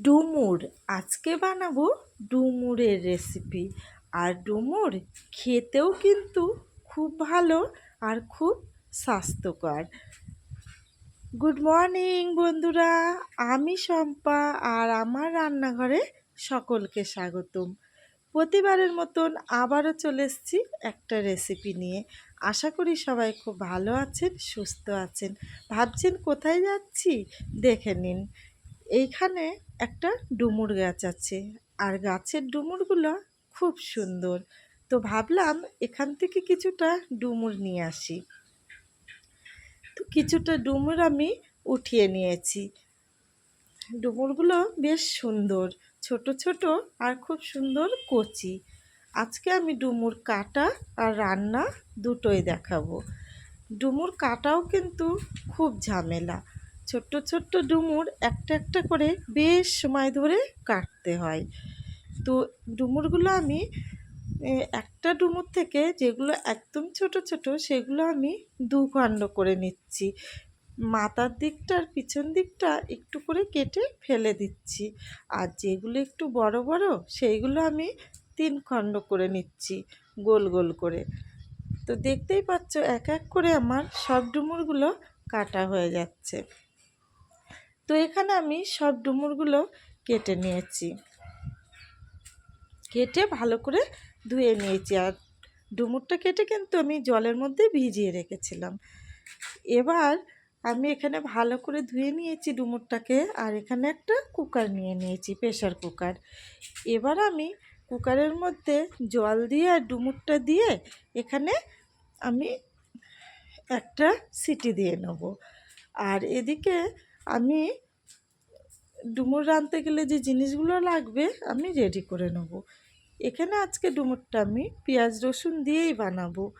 ডুমুর, আজকে বানাবো ডুমুরের রেসিপি আর ডুমুর খেতেও কিন্তু খুব ভালো আর খুব স্বাস্থ্যকর। গুড মর্নিং বন্ধুরা। আমি শম্পা আর আমার রান্নাঘরে সকলকে স্বাগতম। প্রতিবারের মতন আবারও চলে এসেছি একটা রেসিপি নিয়ে। আশা করি সবাই খুব ভালো আছেন, সুস্থ আছেন। ভাবছেন কোথায় যাচ্ছি? দেখে নিন। এইখানে একটা ডুমুর গাছ আছে। আর গাছের ডুমুরগুলো খুব সুন্দর। তো ভাবলাম এখান থেকে কিছুটা ডুমুর নিয়ে আসি। তো কিছুটা ডুমুর আমি উঠিয়ে নিয়েছি। ডুমুরগুলো বেশ সুন্দর, ছোট ছোট আর খুব সুন্দর কচি। আজকে আমি ডুমুর কাটা আর রান্না দুটোই দেখাবো। ডুমুর কাটাও কিন্তু খুব ঝামেলা। ছোট্ট ছোট্ট ডুমুর একটা একটা করে বেশ সময় ধরে কাটতে হয়। তো ডুমুরগুলো আমি একটা ডুমুর থেকে যেগুলো একদম ছোট ছোট সেগুলো আমি দু খণ্ড করে নিচ্ছি। মাথার দিকটা আর পিছন দিকটা একটু করে কেটে ফেলে দিচ্ছি। আর যেগুলো একটু বড় বড় সেইগুলো আমি তিন খণ্ড করে নিচ্ছি গোল গোল করে। তো দেখতেই পাচ্ছ এক এক করে আমার সব ডুমুরগুলো কাটা হয়ে যাচ্ছে। তো এখানে আমি সব ডুমুরগুলো কেটে নিয়েছি। কেটে ভালো করে ধুয়ে নিয়েছি। আর ডুমুরটা কেটে কিন্তু আমি জলের মধ্যে ভিজিয়ে রেখেছিলাম। এবার আমি এখানে ভালো করে ধুয়ে নিয়েছি ডুমুরটাকে। আর এখানে একটা কুকার নিয়ে নিয়েছি প্রেশার কুকার। এবার আমি কুকারের মধ্যে জল দিয়ে আর ডুমুরটা দিয়ে এখানে আমি একটা সিটি দিয়ে নেব। আর এদিকে আমি ডুমুর রাঁধতে গেলে যে জিনিসগুলো লাগবে, আমি রেডি করে নেব। এখানে আজকে ডুমুরটা আমি পেঁয়াজ রসুন দিয়েই বানাবো।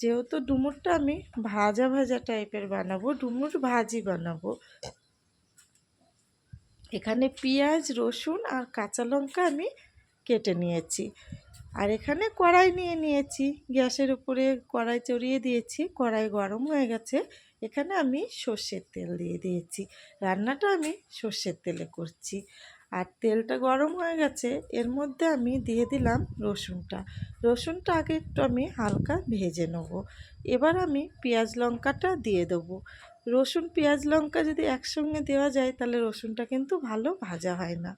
যেহেতু ডুমুরটা আমি ভাজা ভাজা টাইপের বানাবো, ডুমুর ভাজি বানাবো। এখানে পেঁয়াজ, রসুন আর কাঁচা লঙ্কা আমি কেটে নিয়েছি। আর এখানে কড়াই নিয়ে নিয়েছি। গ্যাসের উপরে কড়াই চড়িয়ে দিয়েছি। কড়াই গরম হয়ে গেছে। এখানে আমি সর্ষের তেল দিয়ে দিয়েছি। রান্নাটা আমি সর্ষের তেলে করছি। আর তেলটা গরম হয়ে গেছে, এর মধ্যে আমি দিয়ে দিলাম রসুনটা। রসুনটা আগে একটু আমি হালকা ভেজে নেব। এবার আমি পেঁয়াজ লঙ্কাটা দিয়ে দেবো। রসুন, পেঁয়াজ, লঙ্কা যদি একসঙ্গে দেওয়া যায়, তাহলে রসুনটা কিন্তু ভালো ভাজা হয় না।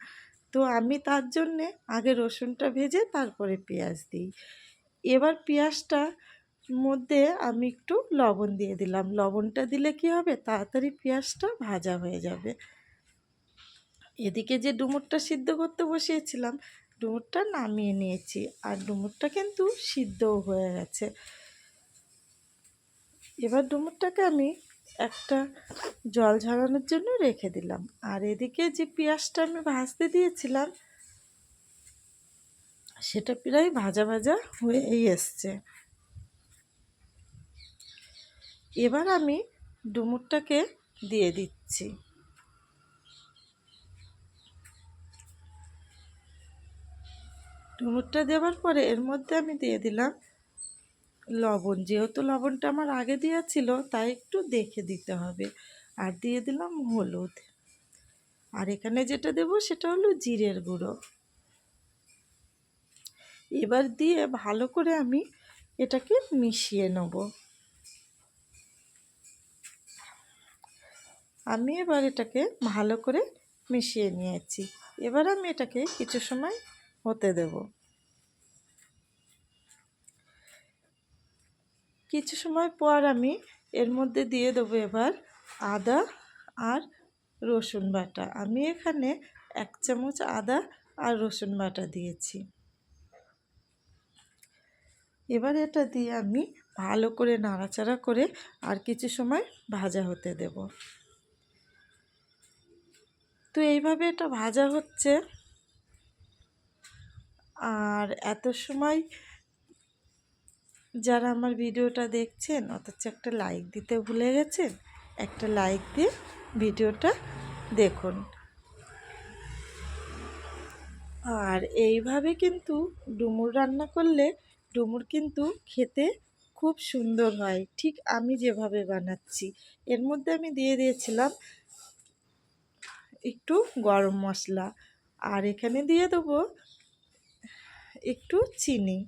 তো আমি তার জন্যে আগে রসুনটা ভেজে তারপরে পেঁয়াজ দিই। এবার পেঁয়াজটা মধ্যে আমি একটু লবণ দিয়ে দিলাম। লবণটা দিলে কি হবে? তাড়াতাড়ি পেঁয়াজটা ভাজা হয়ে যাবে। এদিকে যে ডুমুরটা সিদ্ধ করতে বসিয়েছিলাম, ডুমুরটা নামিয়ে নিয়েছি। আর ডুমুরটা কিন্তু সিদ্ধও হয়ে গেছে। এবার ডুমুরটাকে আমি একটা জল ঝরানোর জন্য রেখে দিলাম। আর এদিকে যে পেঁয়াজটা আমি ভাজতে দিয়েছিলাম, সেটা প্রায় ভাজা ভাজা হয়েই এসছে। এবার আমি ডুমুরটাকে দিয়ে দিচ্ছি। ডুমুরটা দেওয়ার পরে এর মধ্যে আমি দিয়ে দিলাম লবণ। যেহেতু লবণটা আমার আগে দেওয়া ছিল, তাই একটু দেখে দিতে হবে। আর দিয়ে দিলাম হলুদ। আর এখানে যেটা দেব সেটা হলো জিরের গুঁড়ো। এবার দিয়ে ভালো করে আমি এটাকে মিশিয়ে নেব। আমি এবার এটাকে ভালো করে মিশিয়ে নিয়েছি। এবার আমি এটাকে কিছু সময় হতে দেব। কিছু সময় পর আমি এর মধ্যে দিয়ে দেবো এবার আদা আর রসুন বাটা। আমি এখানে এক চামচ আদা আর রসুন বাটা দিয়েছি। এবার এটা দিয়ে আমি ভালো করে নাড়াচাড়া করে আর কিছু সময় ভাজা হতে দেব। তো এইভাবে এটা ভাজা হচ্ছে। আর এত সময় যারা আমার ভিডিওটা দেখছেন, অথচ একটা লাইক দিতে ভুলে গেছেন, একটা লাইক দিয়ে ভিডিওটা দেখুন। আর এইভাবে কিন্তু ডুমুর রান্না করলে ডুমুর কিন্তু খেতে খুব সুন্দর হয়। ঠিক আমি যেভাবে বানাচ্ছি, এর মধ্যে আমি দিয়ে দিয়েছিলাম একটু গরম মশলা আর এখানে দিয়ে দেবো একটু চিনি।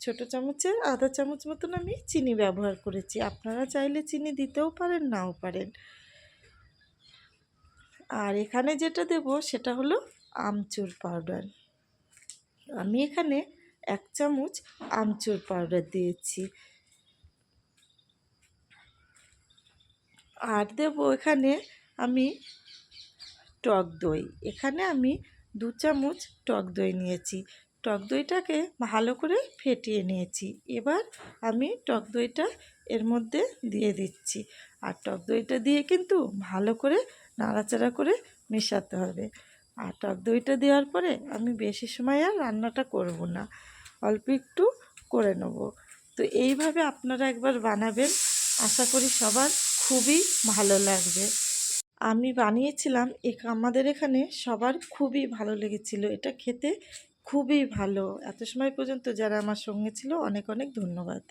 ছোট চামচের আধা চামচ মতন আমি চিনি ব্যবহার করেছি। আপনারা চাইলে চিনি দিতেও পারেন, নাও পারেন। আর এখানে যেটা দেব সেটা হলো আমচুর পাউডার। আমি এখানে এক চামচ আমচুর পাউডার দিয়েছি। আর দেব এখানে আমি টক দই। এখানে আমি দু চামচ টক দই নিয়েছি। টক দইটাকে ভালো করে ফেটিয়ে নিয়েছি। এবার আমি টক দইটা এর মধ্যে দিয়ে দিচ্ছি। আর টক দইটা দিয়ে কিন্তু ভালো করে নাড়াচাড়া করে মেশাতে হবে। আর টক দইটা দেওয়ার পরে আমি বেশি সময় আর রান্নাটা করব না। অল্প একটু করে নেব। তো এইভাবে আপনারা একবার বানাবেন। আশা করি সবার খুবই ভালো লাগবে। আমি বানিয়েছিলাম আমাদের এখানে সবার খুবই ভালো লেগেছিল। এটা খেতে খুবই ভালো। এত সময় পর্যন্ত যারা আমার সঙ্গে ছিল, অনেক অনেক ধন্যবাদ।